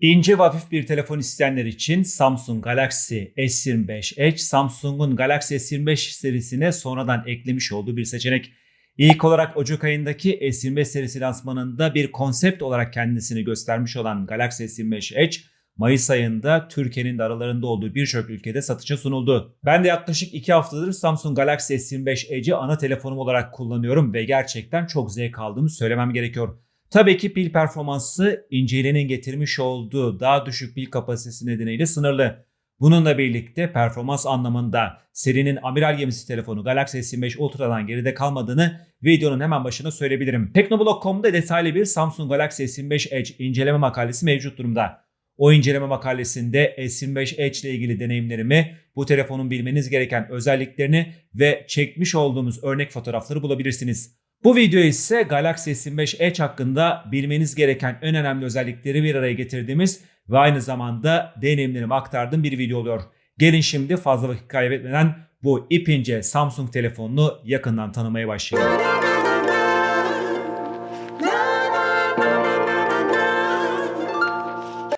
İnce ve hafif bir telefon isteyenler için Samsung Galaxy S25 Edge, Samsung'un Galaxy S25 serisine sonradan eklemiş olduğu bir seçenek. İlk olarak Ocak ayındaki S25 serisi lansmanında bir konsept olarak kendisini göstermiş olan Galaxy S25 Edge, Mayıs ayında Türkiye'nin de aralarında olduğu birçok ülkede satışa sunuldu. Ben de yaklaşık 2 haftadır Samsung Galaxy S25 Edge'i ana telefonum olarak kullanıyorum ve gerçekten çok zevk aldığımı söylemem gerekiyor. Tabii ki pil performansı incelenin getirmiş olduğu daha düşük pil kapasitesi nedeniyle sınırlı. Bununla birlikte performans anlamında serinin amiral gemisi telefonu Galaxy S25 Ultra'dan geride kalmadığını videonun hemen başına söyleyebilirim. Teknoblog.com'da detaylı bir Samsung Galaxy S25 Edge inceleme makalesi mevcut durumda. O inceleme makalesinde S25 Edge ile ilgili deneyimlerimi, bu telefonun bilmeniz gereken özelliklerini ve çekmiş olduğumuz örnek fotoğrafları bulabilirsiniz. Bu video ise Galaxy S25 Edge hakkında bilmeniz gereken en önemli özellikleri bir araya getirdiğimiz ve aynı zamanda deneyimlerimi aktardığım bir video oluyor. Gelin şimdi fazla vakit kaybetmeden bu ipince Samsung telefonunu yakından tanımaya başlayalım.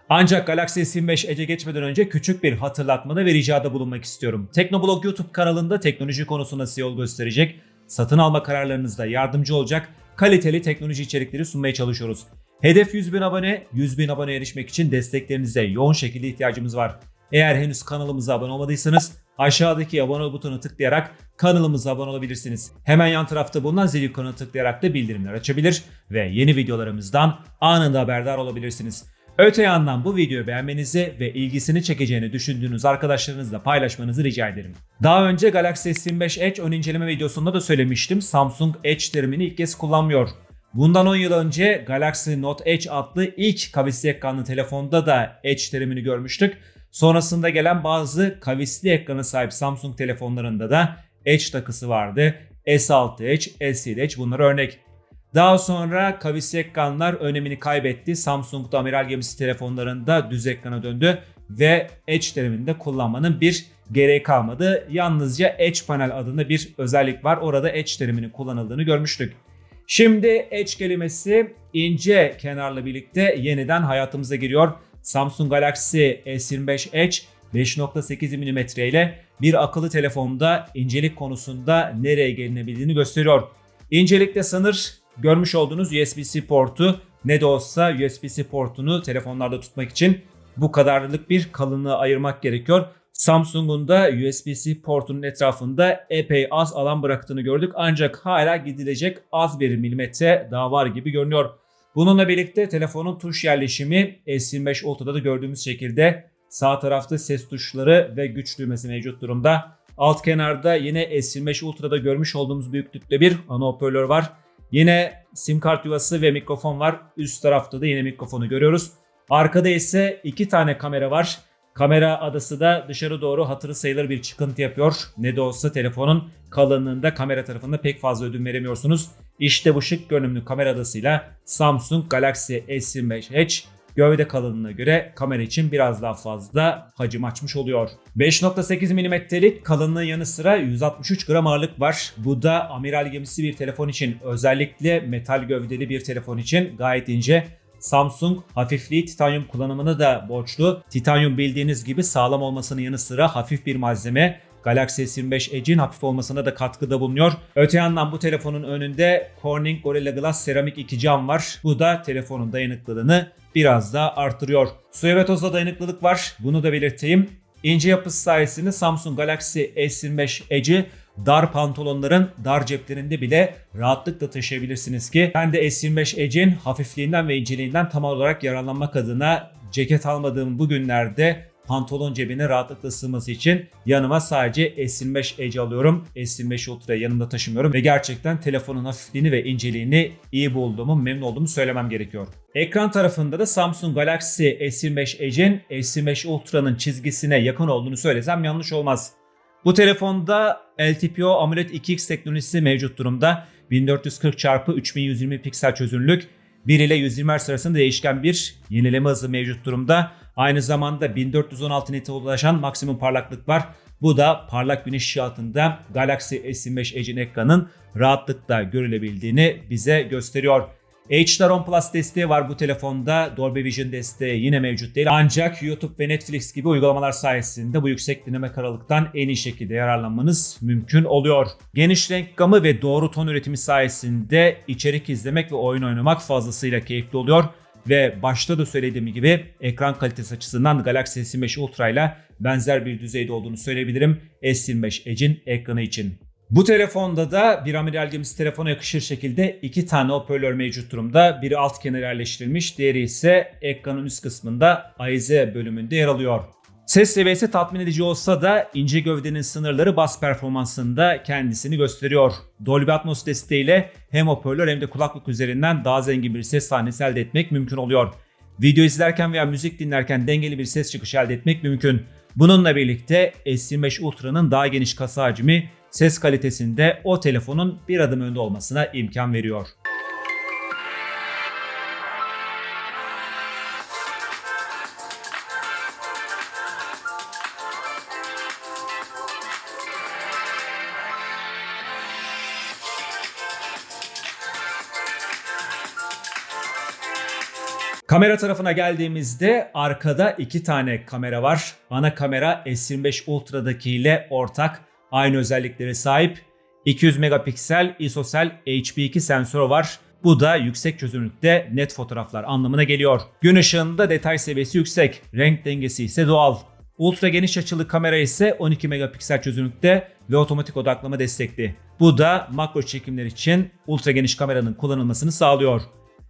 Ancak Galaxy S25 Edge'e geçmeden önce küçük bir hatırlatmada ve ricada bulunmak istiyorum. Teknoblog YouTube kanalında teknoloji konusunda size yol gösterecek, satın alma kararlarınızda yardımcı olacak kaliteli teknoloji içerikleri sunmaya çalışıyoruz. Hedef 100 bin abone, 100 bin abone erişmek için desteklerinize yoğun şekilde ihtiyacımız var. Eğer henüz kanalımıza abone olmadıysanız aşağıdaki abone ol butonuna tıklayarak kanalımıza abone olabilirsiniz. Hemen yan tarafta bulunan zil ikonuna tıklayarak da bildirimler açabilir ve yeni videolarımızdan anında haberdar olabilirsiniz. Öte yandan bu videoyu beğenmenizi ve ilgisini çekeceğini düşündüğünüz arkadaşlarınızla paylaşmanızı rica ederim. Daha önce Galaxy S25 Edge ön inceleme videosunda da söylemiştim. Samsung Edge terimini ilk kez kullanmıyor. Bundan 10 yıl önce Galaxy Note Edge adlı ilk kavisli ekranlı telefonda da Edge terimini görmüştük. Sonrasında gelen bazı kavisli ekrana sahip Samsung telefonlarında da Edge takısı vardı. S6 Edge, S7 Edge bunlar örnek. Daha sonra kavisli ekranlar önemini kaybetti. Samsung'da amiral gemisi telefonlarında düz ekrana döndü ve Edge teriminde kullanmanın bir gereği kalmadı. Yalnızca Edge panel adında bir özellik var. Orada Edge teriminin kullanıldığını görmüştük. Şimdi Edge kelimesi ince kenarla birlikte yeniden hayatımıza giriyor. Samsung Galaxy S25 Edge 5.8 mm ile bir akıllı telefonda incelik konusunda nereye gelinebildiğini gösteriyor. İncelikte sınır görmüş olduğunuz USB-C portu ne de olsa USB-C portunu telefonlarda tutmak için bu kadarlık bir kalınlığı ayırmak gerekiyor. Samsung'un da USB-C portunun etrafında epey az alan bıraktığını gördük ancak hala gidilecek az bir milimetre daha var gibi görünüyor. Bununla birlikte telefonun tuş yerleşimi S25 Ultra'da da gördüğümüz şekilde sağ tarafta ses tuşları ve güç düğmesi mevcut durumda. Alt kenarda yine S25 Ultra'da görmüş olduğumuz büyüklükte bir ana hoparlör var. Yine sim kart yuvası ve mikrofon var. Üst tarafta da yine mikrofonu görüyoruz. Arkada ise iki tane kamera var. Kamera adası da dışarı doğru hatırı sayılır bir çıkıntı yapıyor. Ne de olsa telefonun kalınlığında kamera tarafında pek fazla ödün veremiyorsunuz. İşte bu şık görünümlü kamera adasıyla Samsung Galaxy S25 Edge gövde kalınlığına göre kamera için biraz daha fazla hacim açmış oluyor. 5.8 mm'lik kalınlığı yanı sıra 163 gram ağırlık var. Bu da amiral gemisi bir telefon için özellikle metal gövdeli bir telefon için gayet ince. Samsung hafifliği titanyum kullanımını da borçlu. Titanyum bildiğiniz gibi sağlam olmasının yanı sıra hafif bir malzeme. Galaxy S25 Edge'in hafif olmasına da katkıda bulunuyor. Öte yandan bu telefonun önünde Corning Gorilla Glass seramik iki cam var. Bu da telefonun dayanıklılığını biraz daha artırıyor. Suya ve toza dayanıklılık var. Bunu da belirteyim. İnce yapısı sayesinde Samsung Galaxy S25 Edge'i dar pantolonların dar ceplerinde bile rahatlıkla taşıyabilirsiniz ki ben de S25 Edge'in hafifliğinden ve inceliğinden tam olarak yararlanmak adına ceket almadığım bu günlerde pantolon cebine rahatlıkla sığması için yanıma sadece S25 Edge alıyorum. S25 Ultra'yı yanımda taşımıyorum ve gerçekten telefonun hafifliğini ve inceliğini iyi bulduğumu, memnun olduğumu söylemem gerekiyor. Ekran tarafında da Samsung Galaxy S25 Edge'in S25 Ultra'nın çizgisine yakın olduğunu söylesem yanlış olmaz. Bu telefonda LTPO AMOLED 2X teknolojisi mevcut durumda. 1440 x 3120 piksel çözünürlük 1 ile 120 Hz arasında değişken bir yenileme hızı mevcut durumda. Aynı zamanda 1416 nite ulaşan maksimum parlaklık var. Bu da parlak güneş ışığı altında Galaxy S25 Edge'in ekranın rahatlıkla görülebildiğini bize gösteriyor. HDR10 Plus desteği var bu telefonda. Dolby Vision desteği yine mevcut değil. Ancak YouTube ve Netflix gibi uygulamalar sayesinde bu yüksek dinamik aralıktan en iyi şekilde yararlanmanız mümkün oluyor. Geniş renk gamı ve doğru ton üretimi sayesinde içerik izlemek ve oyun oynamak fazlasıyla keyifli oluyor. Ve başta da söylediğim gibi ekran kalitesi açısından Galaxy S25 Ultra ile benzer bir düzeyde olduğunu söyleyebilirim S25 Edge'in ekranı için. Bu telefonda da bir amiral gemisi telefona yakışır şekilde iki tane hoparlör mevcut durumda. Biri alt kenara yerleştirilmiş, diğeri ise ekranın üst kısmında AIZ bölümünde yer alıyor. Ses seviyesi tatmin edici olsa da ince gövdenin sınırları bas performansında kendisini gösteriyor. Dolby Atmos desteğiyle hem hoparlör hem de kulaklık üzerinden daha zengin bir ses sahnesi elde etmek mümkün oluyor. Video izlerken veya müzik dinlerken dengeli bir ses çıkışı elde etmek mümkün. Bununla birlikte S25 Ultra'nın daha geniş kasa hacmi ses kalitesinde o telefonun bir adım önde olmasına imkan veriyor. Kamera tarafına geldiğimizde arkada iki tane kamera var. Ana kamera S25 Ultra'daki ile ortak aynı özelliklere sahip. 200 megapiksel ISOCELL HP2 sensörü var. Bu da yüksek çözünürlükte net fotoğraflar anlamına geliyor. Gün ışığında detay seviyesi yüksek, renk dengesi ise doğal. Ultra geniş açılı kamera ise 12 megapiksel çözünürlükte ve otomatik odaklama destekli. Bu da makro çekimler için ultra geniş kameranın kullanılmasını sağlıyor.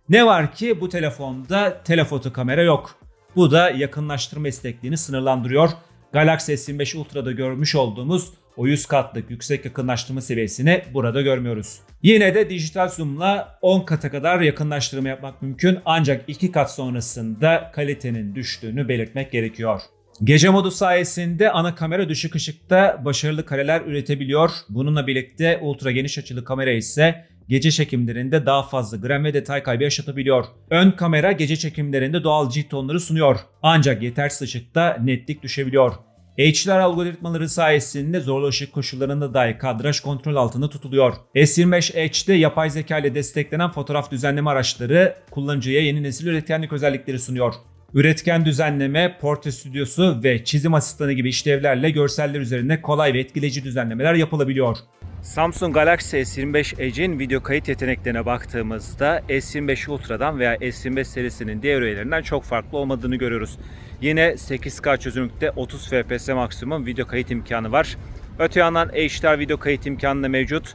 Ne var ki bu telefonda telefoto kamera yok. Bu da yakınlaştırma esnekliğini sınırlandırıyor. Galaxy S25 Ultra'da görmüş olduğumuz o 100 katlık yüksek yakınlaştırma seviyesini burada görmüyoruz. Yine de dijital zoom'la 10 kata kadar yakınlaştırma yapmak mümkün ancak 2 kat sonrasında kalitenin düştüğünü belirtmek gerekiyor. Gece modu sayesinde ana kamera düşük ışıkta başarılı kareler üretebiliyor. Bununla birlikte ultra geniş açılı kamera ise gece çekimlerinde daha fazla gram ve detay kaybı yaşatabiliyor. Ön kamera gece çekimlerinde doğal cilt tonları sunuyor. Ancak yetersiz ışıkta netlik düşebiliyor. HDR algoritmaları sayesinde zorlu ışık koşullarında dahi kadraj kontrol altında tutuluyor. S25 Edge'de yapay zeka ile desteklenen fotoğraf düzenleme araçları kullanıcıya yeni nesil üretkenlik özellikleri sunuyor. Üretken düzenleme, portre stüdyosu ve çizim asistanı gibi işlevlerle görseller üzerinde kolay ve etkileyici düzenlemeler yapılabiliyor. Samsung Galaxy S25 Edge'in video kayıt yeteneklerine baktığımızda S25 Ultra'dan veya S25 serisinin diğer üyelerinden çok farklı olmadığını görüyoruz. Yine 8K çözünürlükte 30 FPS maksimum video kayıt imkanı var. Öte yandan HDR video kayıt imkanı da mevcut.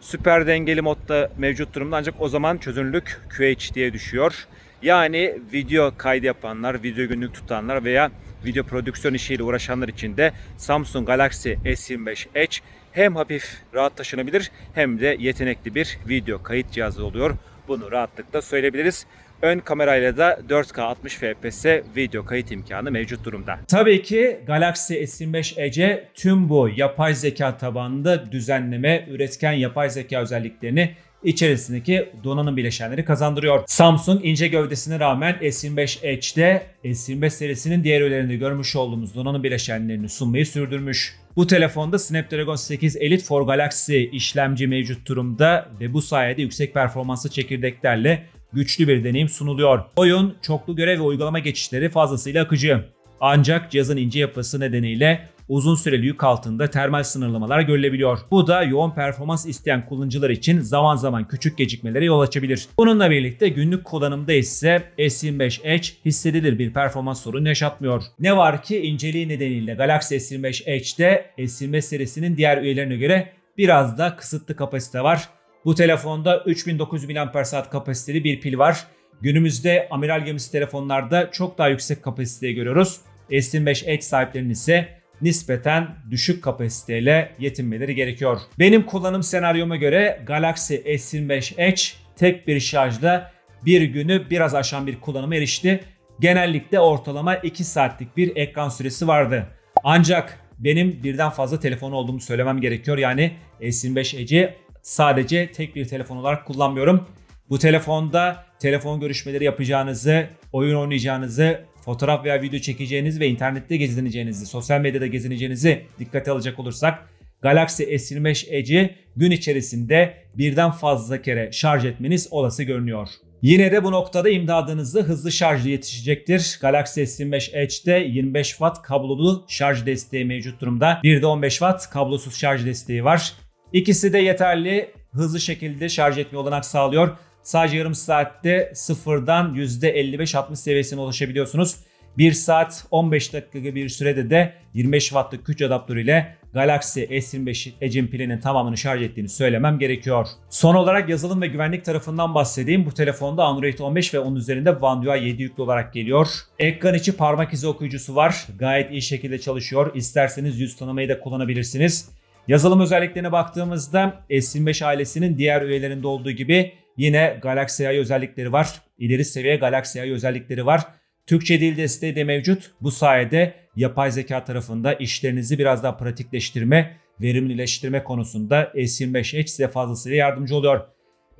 Süper dengeli modda mevcut durumda ancak o zaman çözünürlük QHD'ye düşüyor. Yani video kaydı yapanlar, video günlük tutanlar veya video prodüksiyon işiyle uğraşanlar için de Samsung Galaxy S25 Edge hem hafif rahat taşınabilir hem de yetenekli bir video kayıt cihazı oluyor. Bunu rahatlıkla söyleyebiliriz. Ön kamerayla da 4K 60 FPS video kayıt imkanı mevcut durumda. Tabii ki Galaxy S25 Edge tüm bu yapay zeka tabanlı düzenleme, üretken yapay zeka özelliklerini içerisindeki donanım bileşenleri kazandırıyor. Samsung ince gövdesine rağmen S25 Edge'de S25 serisinin diğer öğelerinde görmüş olduğumuz donanım bileşenlerini sunmayı sürdürmüş. Bu telefonda Snapdragon 8 Elite for Galaxy işlemci mevcut durumda ve bu sayede yüksek performanslı çekirdeklerle güçlü bir deneyim sunuluyor. Oyun, çoklu görev ve uygulama geçişleri fazlasıyla akıcı. Ancak cihazın ince yapısı nedeniyle uzun süreli yük altında termal sınırlamalar görülebiliyor. Bu da yoğun performans isteyen kullanıcılar için zaman zaman küçük gecikmelere yol açabilir. Bununla birlikte günlük kullanımda ise S25 Edge hissedilir bir performans sorunu yaşatmıyor. Ne var ki inceliği nedeniyle Galaxy S25 Edge'de S25 serisinin diğer üyelerine göre biraz da kısıtlı kapasite var. Bu telefonda 3900 mAh kapasiteli bir pil var. Günümüzde amiral gemisi telefonlarda çok daha yüksek kapasiteye görüyoruz. S25 Edge sahiplerinin ise nispeten düşük kapasiteyle yetinmeleri gerekiyor. Benim kullanım senaryoma göre Galaxy S25 Edge tek bir şarjla bir günü biraz aşan bir kullanıma erişti. Genellikle ortalama 2 saatlik bir ekran süresi vardı. Ancak benim birden fazla telefon olduğumu söylemem gerekiyor. Yani S25 Edge'i sadece tek bir telefon olarak kullanmıyorum. Bu telefonda telefon görüşmeleri yapacağınızı, oyun oynayacağınızı, fotoğraf veya video çekeceğiniz ve internette gezineceğinizi, sosyal medyada gezineceğinizi dikkate alacak olursak Galaxy S25 Edge'i gün içerisinde birden fazla kere şarj etmeniz olası görünüyor. Yine de bu noktada imdadınızda hızlı şarjlı yetişecektir. Galaxy S25 Edge'de 25 Watt kablolu şarj desteği mevcut durumda. Bir de 15 Watt kablosuz şarj desteği var. İkisi de yeterli hızlı şekilde şarj etme olanak sağlıyor. Sadece yarım saatte sıfırdan %55-60 seviyesine ulaşabiliyorsunuz. 1 saat 15 dakika gibi bir sürede de 25 wattlık güç adaptörü ile Galaxy S25 Edge'in pilinin tamamını şarj ettiğini söylemem gerekiyor. Son olarak yazılım ve güvenlik tarafından bahsedeyim. Bu telefonda Android 15 ve onun üzerinde One UI 7 yüklü olarak geliyor. Ekran içi parmak izi okuyucusu var. Gayet iyi şekilde çalışıyor. İsterseniz yüz tanımayı da kullanabilirsiniz. Yazılım özelliklerine baktığımızda S25 ailesinin diğer üyelerinde olduğu gibi yine Galaxy AI özellikleri var. İleri seviye Galaxy AI özellikleri var. Türkçe dil desteği de mevcut. Bu sayede yapay zeka tarafında işlerinizi biraz daha pratikleştirme, verimlileştirme konusunda S25 Edge size fazlasıyla yardımcı oluyor.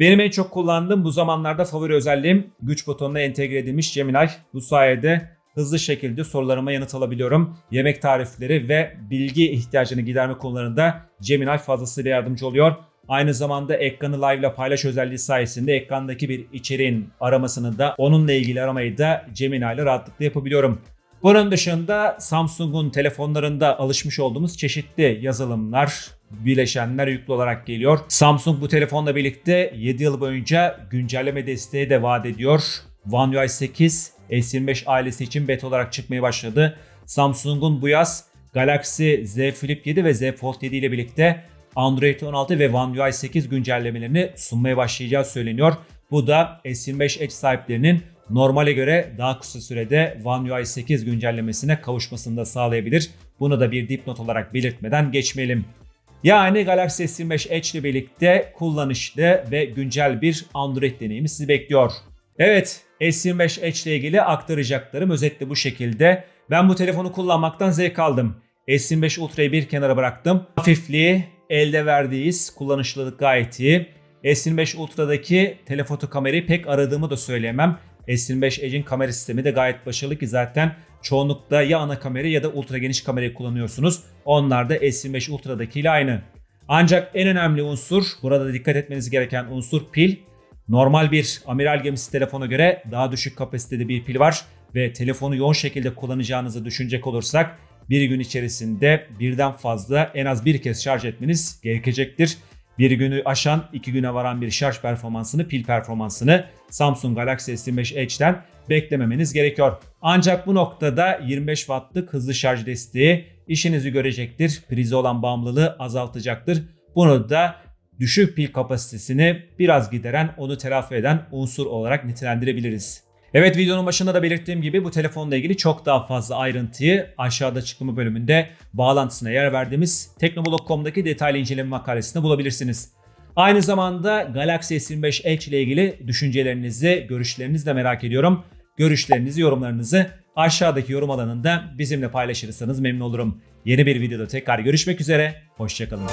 Benim en çok kullandığım bu zamanlarda favori özelliğim güç butonuna entegre edilmiş Gemini. Bu sayede hızlı şekilde sorularıma yanıt alabiliyorum. Yemek tarifleri ve bilgi ihtiyacını giderme konularında Gemini fazlasıyla yardımcı oluyor. Aynı zamanda ekranı live ile paylaş özelliği sayesinde ekrandaki bir içeriğin aramasını da onunla ilgili aramayı da Gemini ile rahatlıkla yapabiliyorum. Bunun dışında Samsung'un telefonlarında alışmış olduğumuz çeşitli yazılımlar, bileşenler yüklü olarak geliyor. Samsung bu telefonla birlikte 7 yıl boyunca güncelleme desteği de vaat ediyor. One UI 8 S25 ailesi için beta olarak çıkmaya başladı. Samsung'un bu yaz Galaxy Z Flip 7 ve Z Fold 7 ile birlikte Android 16 ve One UI 8 güncellemelerini sunmaya başlayacağı söyleniyor. Bu da S25 Edge sahiplerinin normale göre daha kısa sürede One UI 8 güncellemesine kavuşmasını da sağlayabilir. Bunu da bir dipnot olarak belirtmeden geçmeyelim. Yani Galaxy S25 Edge ile birlikte kullanışlı ve güncel bir Android deneyimi sizi bekliyor. Evet, S25 Edge ile ilgili aktaracaklarım özetle bu şekilde. Ben bu telefonu kullanmaktan zevk aldım. S25 Ultra'yı bir kenara bıraktım. Hafifliği, elde verdiğiz, kullanışlılık gayet iyi. S25 Ultra'daki telefoto kamerayı pek aradığımı da söyleyemem. S25 Edge'in kamera sistemi de gayet başarılı ki zaten çoğunlukla ya ana kamera ya da ultra geniş kamerayı kullanıyorsunuz. Onlar da S25 Ultra'dakiyle aynı. Ancak en önemli unsur, burada dikkat etmeniz gereken unsur pil. Normal bir amiral gemisi telefona göre daha düşük kapasitede bir pil var ve telefonu yoğun şekilde kullanacağınızı düşünecek olursak bir gün içerisinde birden fazla en az bir kez şarj etmeniz gerekecektir. Bir günü aşan iki güne varan bir şarj performansını, pil performansını Samsung Galaxy S25 Edge'den beklememeniz gerekiyor. Ancak bu noktada 25 wattlık hızlı şarj desteği işinizi görecektir. Prize olan bağımlılığı azaltacaktır. Bunu da düşük pil kapasitesini biraz gideren, onu telafi eden unsur olarak nitelendirebiliriz. Evet videonun başında da belirttiğim gibi bu telefonla ilgili çok daha fazla ayrıntıyı aşağıda açıklama bölümünde bağlantısına yer verdiğimiz Teknoblog.com'daki detaylı inceleme makalesinde bulabilirsiniz. Aynı zamanda Galaxy S25 Edge ile ilgili düşüncelerinizi, görüşlerinizi de merak ediyorum. Görüşlerinizi, yorumlarınızı aşağıdaki yorum alanında bizimle paylaşırsanız memnun olurum. Yeni bir videoda tekrar görüşmek üzere, hoşçakalın.